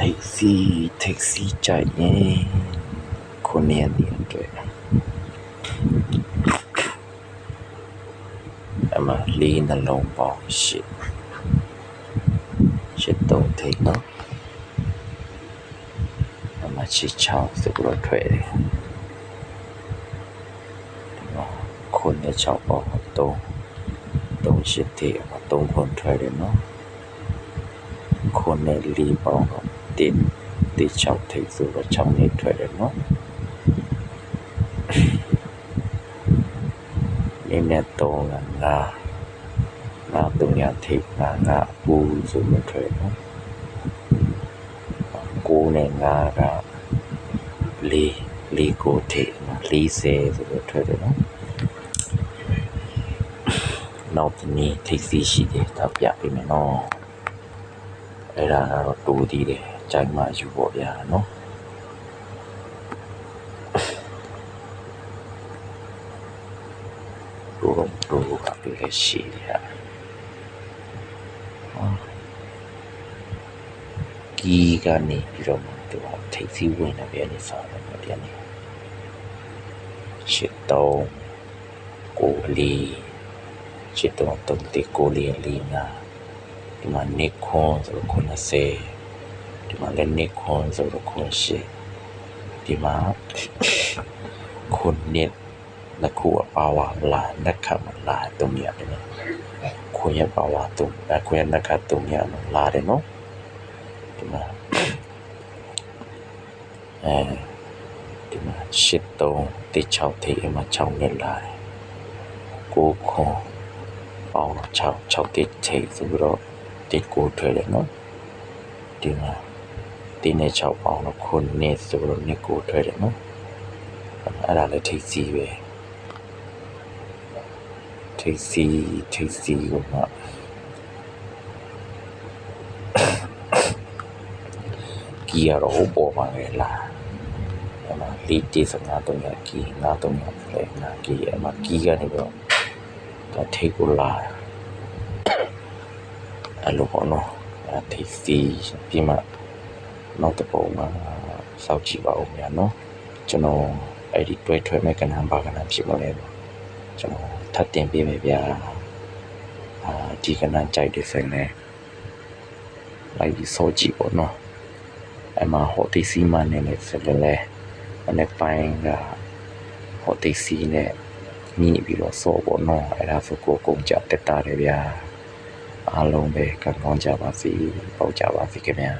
taxi taxi ကြိုက်ရင်ခုနှစ်တည်းအတွက်အမလေးနှလုံးပေါင်းရှစ်ရှစ်တော့ထိတ်နော်အမချစ်ချောင်းစကလို့ထွက်တယ်ခုနှစ်ချောင်းပေါင်းတော့တော့ရှစ်တည်းအမတော့ခွန်ထွက်တယ်နော်ခုနှစ်လေးပေါင်းတော့ တေတေချောက်ထိတ်ဆိုတော့6နေထွက်တယ်နော်နေနဲ့တော့ငါငါတုံညာထိတ်ငါငါပူဆိုတော့ထွက်နော်ကိုနဲ့ငါကလေးလေးကိုထိတ်လေးစေဆိုတော့ထွက်တယ်နော်နောက်ဒီနေ့ထိတ်စီရှိတယ်တော့ပြပေးမယ်နော်အဲ့ဒါကတော့တူသေးတယ် ကြိုင်မှယူဖို့ဗျာနော်တို့တို့ကပြည့်လက်ရှိတယ်ဟာကီကနေပြီးတော့မှသူကထိပ်စီးဝင်တယ်ဗျာနေစားတယ်ဗျာနေရှစ်တော့ကိုလီရှစ်တော့တုံးတေကိုလီလီနာဒီမှာနေခွန်ဆိုတော့90 ဒီမှာလည်းနေခွန်ဆိုတော့98ဒီမှာခွန်နေနှစ်ခုအပါဝါလာနှစ်ခတ်မလာတုံးရတယ်နော်ခွန်ရပါဝါတုံးအဲခွန်ရနှစ်ခတ်တုံးရနော်လာတယ်နော်ဒီမှာအဲဒီမှာရှစ်တုံးတိ6ထိပ်အမှ6နဲ့လာတယ်ကိုခွန်ပေါင်း6 6တိထိပ်ဆိုပြီးတော့တိကိုထွဲတယ်နော်ဒီမှာ ဒီနဲ့6ပေါင်းတော့ခွန်နဲ့ဆိုပြီးတော့နှစ်ကိုထွဲတယ်နော်အဲ့ဒါလည်းထိပ်စီးပဲထိပ်စီးထိပ်စီးကိုမှကီရတော့ဟိုပေါ်ပါလေလားအဲ့မှာလီတီစငါတော့ရကီငါတော့ရလေငါကီအဲ့မှာကီကနေပြီးတော့ဒါထိပ်ကိုလာအဲ့လိုပေါ့နော်အဲ့ထိပ်စီးပြီးမှ နောက်တစ်ပုံမှာစောက်ကြည့်ပါဦးများနော်ကျွန်တော်အဲ့ဒီတွဲထွဲမဲ့ကဏ္ဍဘာကဏ္ဍဖြစ်မလဲပေါ့ကျွန်တော်ထပ်တင်ပေးမယ်ဗျာအာဒီကဏ္ဍကြိုက်တယ်ဆိုရင်လည်းလိုက်ပြီးစောကြည့်ပေါ့နော်အမဟိုတီစီမနဲ့လည်းဆက်လည်းလဲအနေပိုင်းကဟိုတီစီနဲ့ညှိပြီးတော့စောပေါ့နော်အဲ့ဒါဆိုကိုကုန်ကြတက်တာတယ်ဗျာအားလုံးပဲကံကောင်းကြပါစေပေါ့ကြပါစေခင်ဗျာ